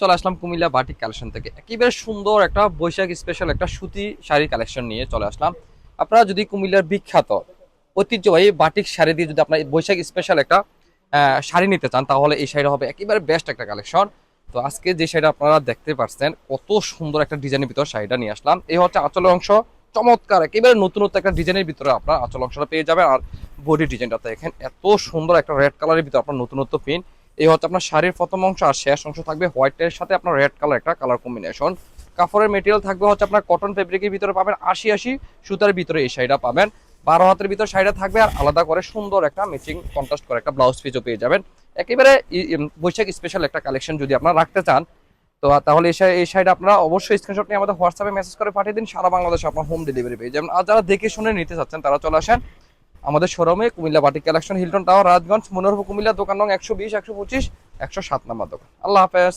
চলে আসলাম Comilla batik collection থেকে। একেবারে সুন্দর একটা বৈশাখ স্পেশাল একটা সুতি শাড়ি কালেকশন নিয়ে চলে আসলাম। আপনারা যদি কুমিল্লার বিখ্যাত, ঐতিহ্যবাহী বাটিক শাড়ি দিয়ে যদি আপনার বৈশাখ স্পেশাল একটা শাড়ি নিতে চান, তাহলে এই শাড়িটা হবে একেবারে বেস্ট একটা কালেকশন। তো আজকে যে শাড়িটা আপনারা দেখতে পাচ্ছেন কত সুন্দর একটা ডিজাইনের ভিতর শাড়িটা নিয়ে আসলাম। এই হচ্ছে আঁচলের অংশ। চমৎকার, একেবারে নতুনত্ব একটা ডিজাইনের ভিতরে আপনার আঁচল অংশটা পেয়ে যাবেন। আর বডি ডিজাইনটা দেখেন, এত সুন্দর একটা রেড কালারের ভিতরে আপনার নতুনত্ব পিন এই হচ্ছে আপনার শাড়ির প্রথম অংশ আর শেষ অংশ থাকবে হোয়াইটের সাথে আপনার রেড কালার একটা কালার কম্বিনেশন। কাপড়ের মেটেরিয়াল থাকবে হচ্ছে আপনার কটন ফেব্রিকের ভিতরে পাবেন আশি আশি সুতার ভিতরে এই শাড়িটা পাবেন। বারো হাতের ভিতরে শাড়িটা থাকবে আর আলাদা করে সুন্দর একটা ম্যাচিং কন্ট্রাস্ট করে একটা ব্লাউজ পিসও পেয়ে যাবেন। একেবারে বৈশাখ স্পেশাল একটা কালেকশন যদি আপনারা রাখতে চান, তো তাহলে এই শাড়িটা আপনারা অবশ্যই স্ক্রিনশট নিয়ে আমাদের হোয়াটসঅ্যাপে মেসেজ করে পাঠিয়ে দিন, সারা বাংলাদেশে আপনার হোম ডেলিভারি পেয়ে যাবেন। আর যারা দেখে শুনে নিতে চাচ্ছেন, তারা চলে আসেন আমাদের শোরুমে Comilla batik collection, Hilton tower, Rajganj মনোরভ Comilla, দোকান নং একশো বিশ, একশো পঁচিশ, একশো সাত নম্বর দোকান। আল্লাহ হাফেজ।